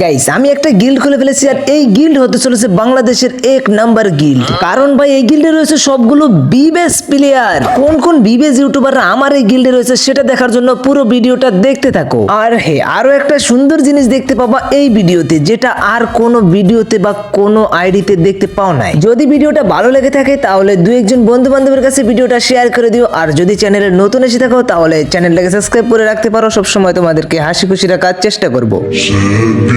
Guys আমি একটা guild খুলে ফেলেছি আর এই গিল্ড হতে চলেছে বাংলাদেশের এক নাম্বার গিল্ড কারণ ভাই, এই গিল্ডে রয়েছে সবগুলো বিবেস প্লেয়ার কোন কোন বিবেস ইউটিউবাররা আমার এই গিল্ডে রয়েছে সেটা দেখার জন্য পুরো ভিডিওটা দেখতে থাকো। আর হে, আরও একটা সুন্দর জিনিস দেখতে পাবা এই ভিডিওতে, যেটা আর কোনো ভিডিওতে বা কোনো আইডিতে দেখতে পাও নাই। যদি ভিডিওটা ভালো লেগে থাকে, তাহলে দু একজন বন্ধু বান্ধবের কাছে ভিডিওটা শেয়ার করে দিও। আর যদি চ্যানেলে নতুন এসে থাকো, তাহলে চ্যানেলটাকে সাবস্ক্রাইব করে রাখতে পারো। সবসময় তোমাদেরকে হাসি খুশি রাখার চেষ্টা করব।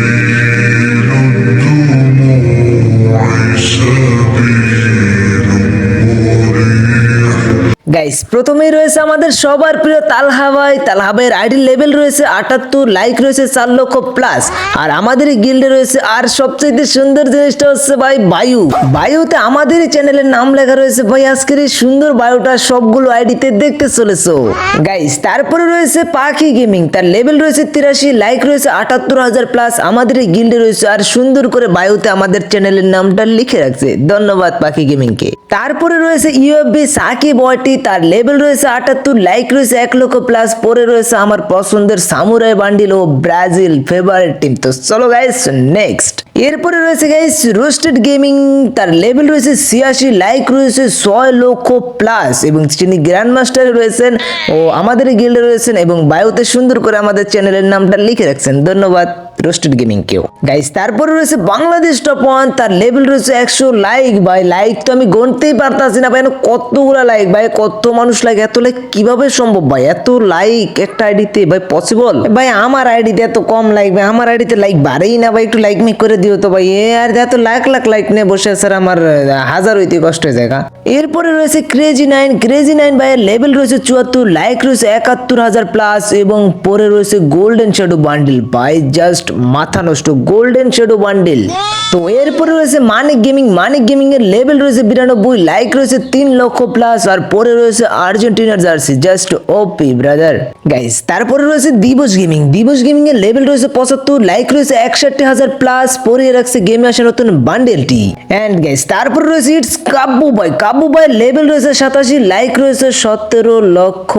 little no more, গাইস প্রথমেই রয়েছে আমাদের সবার প্রিয় তালহা ভাই। তালহা ভাইয়ের আইডি লেভেল রয়েছে আটাত্তর লাইক রয়েছে চার লক্ষ প্লাস আর আমাদের গিল্ডে রয়েছে আর সবচেয়ে সুন্দর জিনিসটা হচ্ছে ভাই বায়ু। বায়ুতে আমাদেরই চ্যানেলের নাম লেখা রয়েছে ভাই, আজকের এই সুন্দর বায়ুটা সবগুলো আইডিতে দেখতে চলেছো। গাইস তারপরে রয়েছে পাখি গেমিং তার লেভেল রয়েছে তিরাশি লাইক রয়েছে আটাত্তর হাজার প্লাস আমাদের গিল্ডে রয়েছে আর সুন্দর করে বায়ুতে আমাদের চ্যানেলের নামটা লিখে রাখছে। ধন্যবাদ পাখি গেমিংকে তারপরে রয়েছে ইউএফবি সাকি বয়টি তার লেভেল রয়েছে আটাত্তর লাইক রয়েছে এক লক্ষ প্লাস পরে রয়েছে আমার পছন্দের সামুরাই বান্ডিল ও ব্রাজিল ফেভারিট টিম তো চলো গাইস নেক্সট এরপরে রয়েছে গাইস রোস্টেড গেমিং তার লেভেল রয়েছে ছিয়াশি লাইক রয়েছে ছয় লক্ষ প্লাস এবং তিনি গ্র্যান্ড মাস্টারে রয়েছেন ও আমাদের গিল্ডে রয়েছেন এবং বায়ুতে সুন্দর করে আমাদের চ্যানেলের নামটা লিখে রাখছেন। ধন্যবাদ। রোস্টেড গেমিং কেও গাইস তারপরে রয়েছে বাংলাদেশ টপ ওয়ান তার লেভেল রয়েছে একশো লাইক ভাই লাইক তো আমি গণতেই পারতাছি না, ভাই কতগুলা লাইক ভাই, কত মানুষ লাইক এত লাইক কীভাবে সম্ভব, ভাই? এত লাইক একটা আইডিতে ভাই পসিবল ভাই, আমার আইডিতে এত কম লাইক ভাই, আমার আইডিতে লাইক বাড়েই না, ভাই, একটু লাইক মেক করে দিও তো, ভাই। এ আর এত লাখ লাখ লাইক নিয়ে বসে স্যার আমার হাজার হইতে কষ্ট হয়ে যায় এরপরে রয়েছে ক্রেজি নাইন ক্রেজি নাইন ভাইয়ের লেভেল রয়েছে চুয়াত্তর লাইক রয়েছে একাত্তর হাজার প্লাস এবং পরে রয়েছে গোল্ডেন শ্যাডো বান্ডিল ভাই জাস্ট মাথা নষ্ট গোল্ডেন শ্যাডো বান্ডিল তো এরপরে রয়েছে মানিক গেমিং মানিক গেমিং এর লেভেল রয়েছে বিরানব্বই লাইক রয়েছে তিন লক্ষ প্লাস আর পরে রয়েছে আর্জেন্টিনার jersey just OP brother guys তারপরে রয়েছে দিবস গেমিং দিবস গেমিং এর লেভেল রয়েছে পঁচাত্তর লাইক রয়েছে একষট্টি হাজার প্লাস পরে রাখছে গেমে আসা নতুন বান্ডেলটি এন্ড গাইস তারপরে রয়েছে ইটস কাব্বু ভাই কাব্বু ভাই লেভেল রয়েছে সাতাশি লাইক রয়েছে সতেরো লক্ষ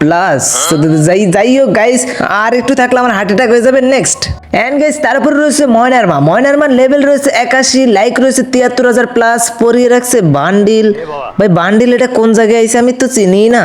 প্লাস যাই যাই হোক গাইস আর একটু থাকলে আমার হার্ট অ্যাটাক হয়ে যাবে নেক্সট এন্ড গাইস তারপরে রয়েছে ময়নার মা ময়নার মার লেভেল রয়েছে একাশি লাইক রয়েছে তিয়াত্তর হাজার প্লাস পরিয়ে রাখছে বান্ডিল। ভাই বান্ডিল এটা কোন জায়গায় আইছে আমি তো চিনি না।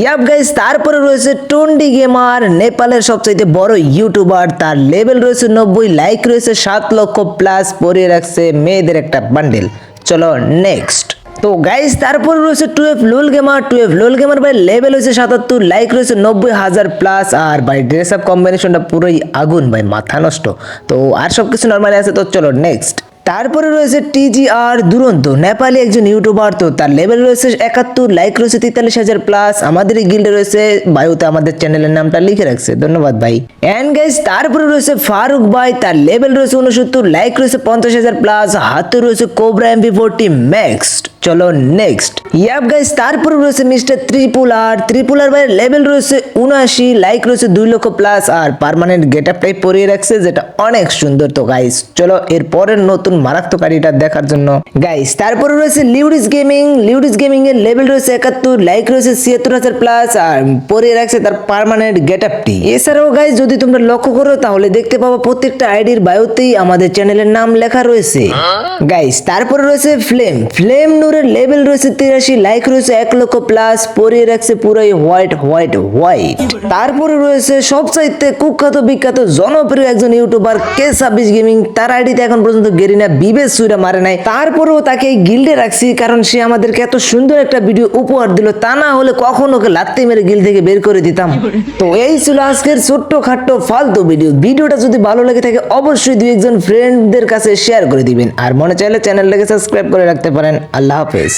ইয়াপ গাইস তারপরে রয়েছে টন্ডি গেমার নেপালের সবচাইতে বড় ইউটিউবার তার লেভেল রয়েছে নব্বই লাইক রয়েছে সাত লক্ষ প্লাস পরিয়ে রাখছে মেয়েদের একটা বান্ডিল। চলো নেক্সট তো গাইস তারপর রয়েছে twelve lol gamer twelve lol gamer ভাই লেভেল হয়েছে সাতাত্তর লাইক রয়েছে নব্বই হাজার প্লাস আর বাই ড্রেস আপ কম্বিনেশনটা পুরোই আগুন ভাই মাথা নষ্ট। তো আর সব কিছু নর্মালি আছে, তো চলো নেক্সট তারপরে রয়েছে টিজিআর দুরন্ত। নেপালি একজন ইউটিউবার তো তার লেভেল রয়েছে একাত্তর লাইক রয়েছে তেতাল্লিশ হাজার প্লাস আমাদের এই গিল্ডে রয়েছে বায়ুতে আমাদের চ্যানেলের নামটা লিখে রাখছে। ধন্যবাদ ভাই। অ্যান্ড গাইস তারপরে রয়েছে ফারুক ভাই, তার লেভেল রয়েছে উনসত্তর লাইক রয়েছে পঞ্চাশ হাজার প্লাস হাতে রয়েছে কোবরা এমপি ফোরটি ম্যাক্সড চলো নেক্সট ইয়াপ গাইস তারপরে রয়েছে মিস্টার ত্রিপুলার ত্রিপুলার ভাইয়ের লেভেল রয়েছে উনআশি লাইক রয়েছে দুই লক্ষ প্লাস আর পারমানেন্ট গেট আপটাই পরিয়ে রাখছে, যেটা অনেক সুন্দর তো গাইস চলো এর পরের নতুন মারাত্মক গাড়িটা দেখার জন্য। গাইস তারপরে রয়েছে লিউডিস গেমিং লিউডিস গেমিং এর লেভেল রয়েছে একাত্তর লাইক রয়েছে ছিয়াত্তর হাজার প্লাস আর পরিয়ে রাখছে তার পার্মানেন্ট গেট আপটি এছাড়াও গাইস যদি তোমরা লক্ষ্য করো, তাহলে দেখতে পাবো প্রত্যেকটা আইডির আমাদের চ্যানেলের নাম লেখা রয়েছে। গাইস তারপরে রয়েছে ফ্লেম ফ্লেম নূরের লেভেল রয়েছে তিরাশি লাইক রয়েছে এক লক্ষ প্লাস পরিয়ে রাখছে পুরোই হোয়াইট হোয়াইট হোয়াইট তারপরে রয়েছে সবচাইতে কুখ্যাত বিখ্যাত, জনপ্রিয় একজন ইউটিউবার কে ছাব্বিশ গেমিং তার আইডিতে এখন পর্যন্ত গেরিনা বিবেশ সুইরা মারে নাই। তারপরেও তাকে গিল্ডে রাখছি, কারণ সে আমাদেরকে এত সুন্দর একটা ভিডিও উপহার দিল, তা না হলে কখন ওকে লাত্তি মেরে গিল থেকে বের করে দিতাম। তো এই ছিল আজকের ছোট্ট খাট্ট ফালতু ভিডিও ভিডিওটা যদি ভালো লাগে থাকে, অবশ্যই দুই একজন ফ্রেন্ডদের কাছে শেয়ার করে দিবেন। আর মনে চাইলে চ্যানেলটাকে সাবস্ক্রাইব করে রাখতে পারেন। আল্লাহ হাফেজ।